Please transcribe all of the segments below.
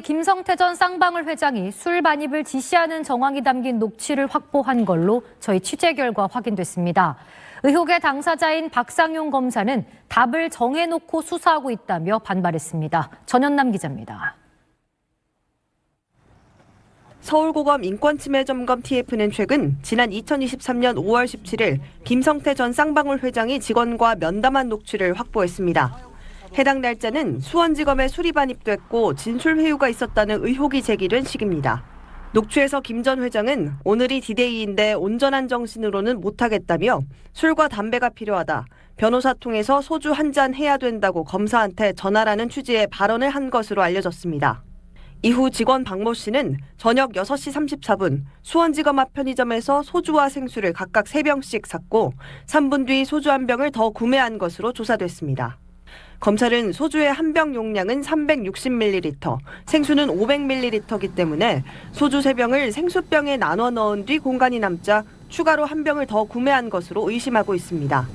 김성태 전 쌍방울 회장이 술 반입을 지시하는 정황이 담긴 녹취를 확보한 걸로 저희 취재 결과 확인됐습니다. 의혹의 당사자인 박상용 검사는 답을 정해놓고 수사하고 있다며 반발했습니다. 전현남 기자입니다. 서울고검 인권침해점검 TF는 최근 지난 2023년 5월 17일 김성태 전 쌍방울 회장이 직원과 면담한 녹취를 확보했습니다. 해당 날짜는 수원지검에 수리 반입됐고 진술 회유가 있었다는 의혹이 제기된 시기입니다. 녹취에서 김 전 회장은 오늘이 디데이인데 온전한 정신으로는 못하겠다며 술과 담배가 필요하다. 변호사 통해서 소주 한 잔 해야 된다고 검사한테 전하라는 취지의 발언을 한 것으로 알려졌습니다. 이후 직원 박모 씨는 저녁 6시 34분 수원지검 앞 편의점에서 소주와 생수를 각각 3병씩 샀고 3분 뒤 소주 한 병을 더 구매한 것으로 조사됐습니다. 검찰은 소주의 한 병 용량은 360ml, 생수는 500ml이기 때문에 소주 3병을 생수병에 나눠 넣은 뒤 공간이 남자 추가로 한 병을 더 구매한 것으로 의심하고 있습니다.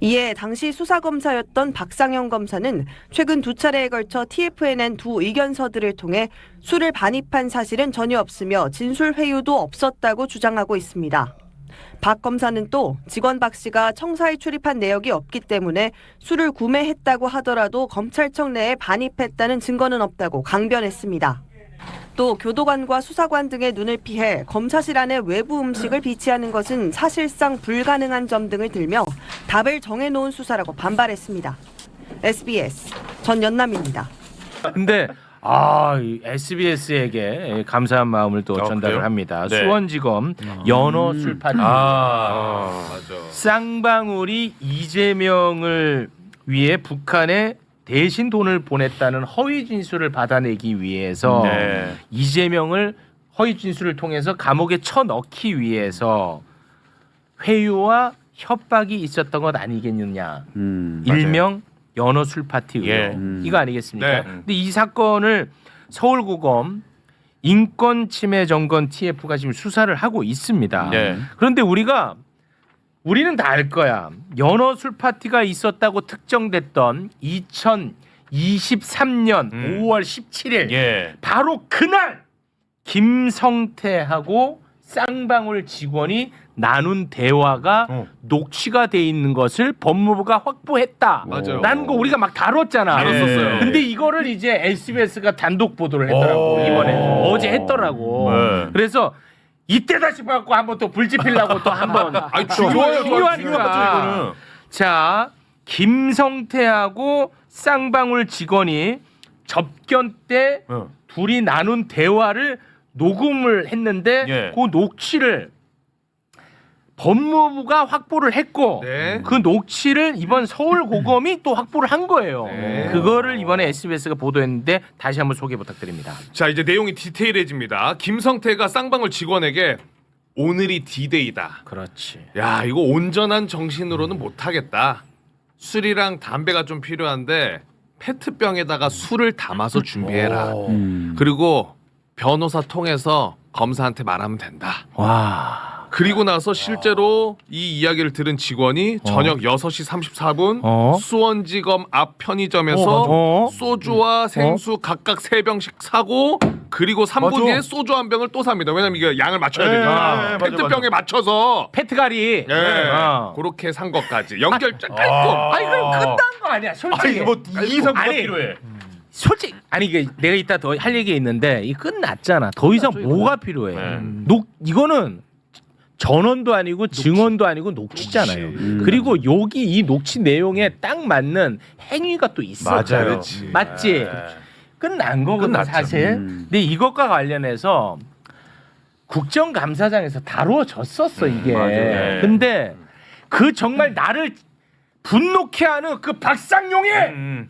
이에 당시 수사검사였던 박상영 검사는 최근 두 차례에 걸쳐 TF에 낸두 의견서들을 통해 술을 반입한 사실은 전혀 없으며 진술 회유도 없었다고 주장하고 있습니다. 박 검사는 또 직원 박 씨가 청사에 출입한 내역이 없기 때문에 술을 구매했다고 하더라도 검찰청 내에 반입했다는 증거는 없다고 강변했습니다. 또 교도관과 수사관 등의 눈을 피해 검사실 안에 외부 음식을 비치하는 것은 사실상 불가능한 점 등을 들며 답을 정해놓은 수사라고 반발했습니다. SBS 전연남입니다. 근데 아, SBS에게 감사한 마음을 또 어, 전달을 그래요? 합니다. 네. 수원지검 연어 술파티 아, 맞아. 쌍방울이 이재명을 위해 북한에 대신 돈을 보냈다는 허위 진술을 받아내기 위해서 네. 이재명을 허위 진술을 통해서 감옥에 쳐넣기 위해서 회유와 협박이 있었던 것 아니겠느냐. 음. 일명 연어 술 파티 의혹 예. 음. 이거 아니겠습니까? 네. 근데 이 사건을 서울고검 인권 침해 정권 TF가 지금 수사를 하고 있습니다. 네. 그런데 우리가 우리는 다 알 거야. 연어 술 파티가 있었다고 특정됐던 2023년 음. 5월 17일 예. 바로 그날 김성태하고 쌍방울 직원이 나눈 대화가 어. 녹취가 돼 있는 것을 법무부가 확보했다. 맞아요. 라는 거 우리가 막 다뤘잖아. 다뤘었어요. 근데 이거를 이제 SBS가 단독 보도를 했더라고. 오. 이번에 어제 했더라고. 네. 그래서 이때다 싶어갖고 한번 또 불지피려고 또 한번. 아니 중요해요. 중요하니까. 중요하죠. 자, 김성태하고 쌍방울 직원이 접견 때 어. 둘이 나눈 대화를 녹음을 했는데 예. 그 녹취를 법무부가 확보를 했고 네. 그 녹취를 이번 서울 고검이 또 확보를 한 거예요. 네. 그거를 이번에 SBS가 보도했는데 다시 한번 소개 부탁드립니다. 자 이제 내용이 디테일해집니다. 김성태가 쌍방울 직원에게 오늘이 디데이다. 그렇지. 야 이거 온전한 정신으로는 못하겠다. 술이랑 담배가 좀 필요한데 페트병에다가 술을 담아서 준비해라. 음. 그리고 변호사 통해서 검사한테 말하면 된다. 와. 그리고 나서 실제로 이 이야기를 들은 직원이 저녁 6시 34분 어? 수원지검 앞 편의점에서 어, 맞아. 소주와 생수 각각 3병씩 사고 그리고 3분 맞아. 뒤에 소주 한 병을 또 삽니다. 왜냐면 이게 양을 맞춰야 네, 되니까. 네, 페트병에 맞춰서 페트가리. 예. 어. 그렇게 산 것까지 연결 깔끔. 아니 그럼 끝난 거 아니야 솔직히. 이상 아니, 필요해. 솔직히 아니 이게 내가 이따 더 할 얘기 있는데 이 끝났잖아. 더 이상 뭐가 필요해? 네. 녹 이거는 전원도 아니고 증언도 아니고 녹취잖아요. 음. 그리고 여기 이 녹취 내용에 딱 맞는 행위가 또 있었잖아요. 그렇지. 맞지? 네. 끝난 거거든 끝났죠. 사실. 음. 근데 이것과 관련해서 국정감사장에서 다루어졌었어 이게. 맞아요. 네. 근데 그 정말 나를 분노케 하는 그 박상용이 음.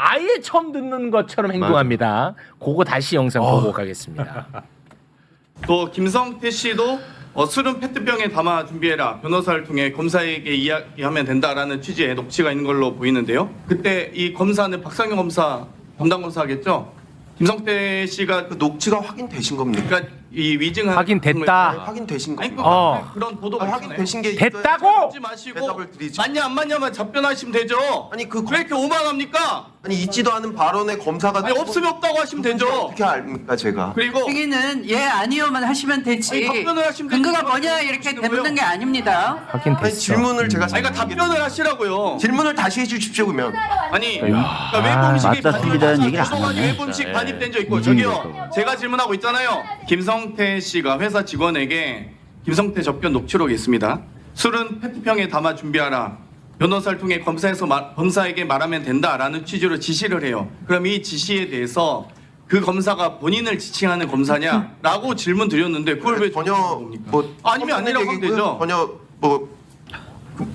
아예 처음 듣는 것처럼 행동합니다. 그거 다시 영상 어. 보고 가겠습니다. 또 김성태 씨도 어, 술은 페트병에 담아 준비해라 변호사를 통해 검사에게 이야기하면 된다라는 취지의 녹취가 있는 걸로 보이는데요. 그때 이 검사는 박상영 검사 담당 검사겠죠. 김성태 씨가 그 녹취가 확인되신 겁니까? 그러니까 이 위증한 확인됐다. 네, 확인되신 아니 그 겁니까? 어. 그런 보도가 아, 있잖아요. 확인되신 게 됐다고! 하지 마시고 대답을 드리죠. 맞냐 안 맞냐만 답변하시면 되죠. 아니, 그 왜 이렇게 오만합니까? 아니 있지도 않은 발언에 검사가 아니 없으면 없다고 하시면 되죠. 어떻게 압니까 제가? 그리고 여기는 예 아니요만 하시면 되지. 아니, 답변을 하시면 근거가. 뭐냐 이렇게 묻는 게 아닙니다. 하긴 아니 됐어. 질문을 제가 아니, 그러니까 답변을 하시라고요. 질문을 다시 해주십시오 그러면. 아니, 그러니까 외범식이 맞다, 틀리다는 얘기는 안 하네. 외범식 반입된 적 있고 저기요, 제가 질문하고 있잖아요. 김성태 씨가 회사 직원에게 김성태 접견 녹취록이 있습니다. 술은 페트병에 담아 준비하라. 변호사를 통해 검사에서 말- 검사에게 말하면 된다라는 취지로 지시를 해요. 그럼 이 지시에 대해서 그 검사가 본인을 지칭하는 검사냐라고 질문 드렸는데 그걸 왜 전혀 겁니까? 뭐 아니면 아니라고 하면 얘기고요. 되죠. 전혀 뭐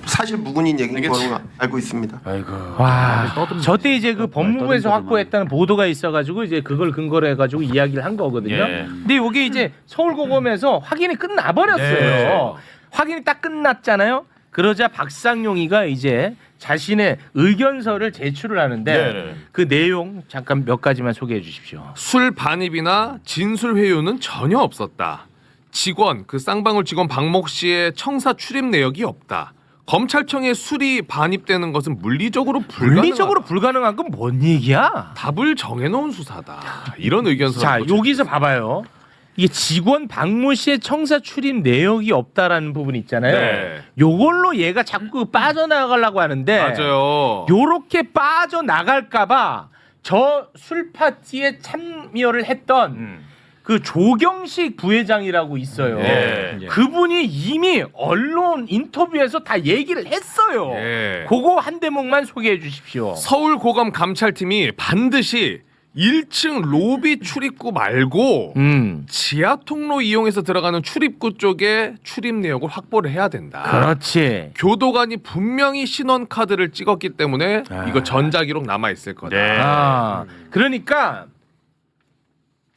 사실 무근인 얘기인. 걸로 알고 있습니다. 와, 저때 이제 그말 법무부에서 확보했다는 보도가 있어가지고 이제 그걸 근거로 해가지고 이야기를 한 거거든요. 예. 근데 이게 이제 서울고검에서 확인이 끝나 버렸어요. 확인이 딱 끝났잖아요. 그러자 박상용이가 이제 자신의 의견서를 제출을 하는데 네네. 그 내용 잠깐 몇 가지만 소개해 주십시오. 술 반입이나 진술 회유는 전혀 없었다. 직원 그 쌍방울 직원 박목 씨의 청사 출입 내역이 없다. 검찰청에 술이 반입되는 것은 물리적으로 불가능하다. 물리적으로 불가능한 건 뭔 얘기야? 답을 정해놓은 수사다. 이런 의견서. 자 여기서 봐봐요. 이게 직원 박모 씨의 청사 출입 내역이 없다라는 부분 있잖아요. 네. 요걸로 얘가 자꾸 빠져나가려고 하는데 맞아요. 요렇게 빠져나갈까봐 저 술 파티에 참여를 했던 그 조경식 부회장이라고 있어요. 예. 그분이 이미 언론 인터뷰에서 다 얘기를 했어요. 예. 그거 한 대목만 소개해 주십시오. 서울 고검 감찰팀이 반드시 1층 로비 출입구 말고 음. 지하 통로 이용해서 들어가는 출입구 쪽에 출입 내역을 확보를 해야 된다. 그렇지. 교도관이 분명히 신원 카드를 찍었기 때문에 아. 이거 전자 기록 남아 있을 거다. 네. 아, 그러니까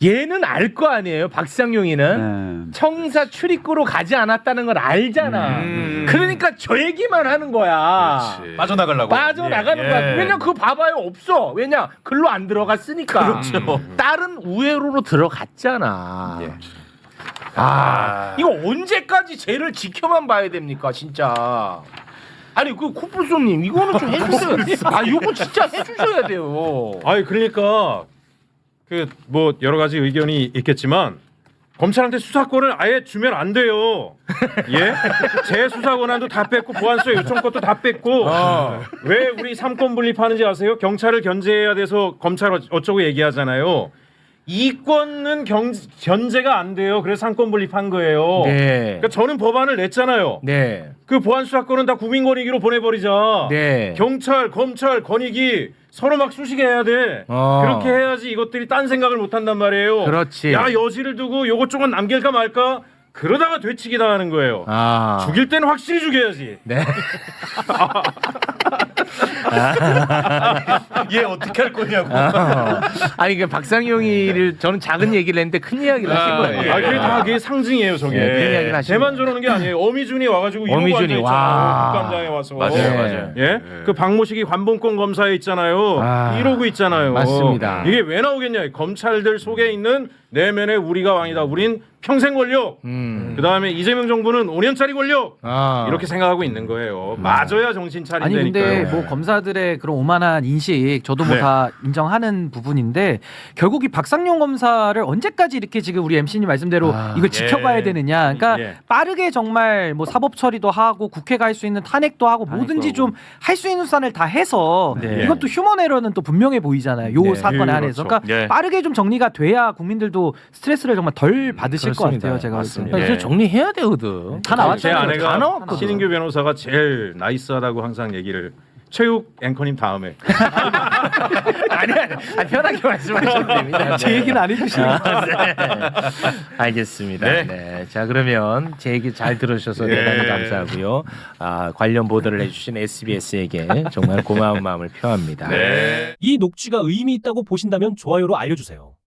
얘는 알 거 아니에요. 박상용이는 네. 청사 출입구로 가지 않았다는 걸 알잖아. 음. 그러니까 저 얘기만 하는 거야. 그렇지. 빠져나가려고. 빠져나가는 예. 거야. 왜냐 그거 봐봐요 없어. 왜냐 글로 안 들어갔으니까. 그렇죠. 다른 우회로로 들어갔잖아. 예. 아 이거 언제까지 쟤를 지켜만 봐야 됩니까 진짜. 아니 그 코뿔소님 이거는 좀 해주세요. 아 이거 진짜 해주셔야 돼요. 아니 그러니까 그 뭐 여러 가지 의견이 있겠지만 검찰한테 수사권을 아예 주면 안 돼요. 예? 제 수사 권한도 다 뺐고 보안수사 요청 것도 다 뺐고 왜 우리 삼권 분립하는지 아세요? 경찰을 견제해야 돼서 검찰 어- 어쩌고 얘기하잖아요. 이권은 경, 견제가 안 돼요. 그래서 삼권 분립한 거예요. 네. 그러니까 저는 법안을 냈잖아요. 네. 그 보안 수사권은 다 국민권익위로 보내버리자. 네. 경찰, 검찰, 권익위 서로 막 수식해야 돼. 어. 그렇게 해야지 이것들이 딴 생각을 못 한단 말이에요. 그렇지. 야 여지를 두고 요것 쪽은 남길까 말까 그러다가 되치기 당하는 거예요. 아. 죽일 때는 확실히 죽여야지. 네. 얘 어떻게 할 거냐고. 어. 아니 그 박상용이를 저는 작은 얘기를 했는데 큰 이야기를 하신 아, 거예요. 예. 아 그게 다 그게 상징이에요, 저게. 예, 그 대만 저러는 게 아니에요. 어미준이 와가지고 어미준이, 앉아 와. 있잖아요. 국감장에 와서. 맞아요, 네. 맞아요. 예? 그 박모식이 관봉권 검사에 있잖아요. 아, 이러고 있잖아요. 맞습니다. 이게 왜 나오겠냐? 검찰들 속에 있는 내면에 우리가 왕이다. 우린 평생 권력. 음. 그 다음에 이재명 정부는 5년짜리 권력. 아. 이렇게 생각하고 있는 거예요. 맞아야 정신 아니 차린다니까요. 근데 뭐 검사 들의 그런 오만한 인식 저도 뭐 네. 다 인정하는 부분인데 결국 이 박상용 검사를 언제까지 이렇게 지금 우리 MC님 말씀대로 아, 이걸 지켜봐야 예. 되느냐 그러니까 예. 빠르게 정말 뭐 사법 처리도 하고 국회가 할 수 있는 탄핵도 하고 뭐든지 좀 할 수 있는 수단을 다 해서 네. 또 휴먼 에러는 또 분명해 보이잖아요 요 네. 사건에 예, 한해서 그렇죠. 그러니까 예. 빠르게 좀 정리가 돼야 국민들도 스트레스를 정말 덜 받으실 것 그렇습니다. 같아요 제가 볼 때는. 그래서 예. 정리해야 되거든. 다 제 나왔잖아요. 아내가 다 나왔거든. 신인규 변호사가 제일 나이스하다고 항상 얘기를 최욱 앵커님 다음에 아니 아니 아니, 편하게 말씀하셔도 됩니다. 제 얘기는 안 해주시는 아, 네. 알겠습니다. 네. 자 그러면 제 얘기 잘 들으셔서 대단히 감사하고요. 아, 관련 보도를 해주신 SBS에게 정말 고마운 마음을 표합니다. 네. 이 녹취가 의미 있다고 보신다면 좋아요로 알려주세요.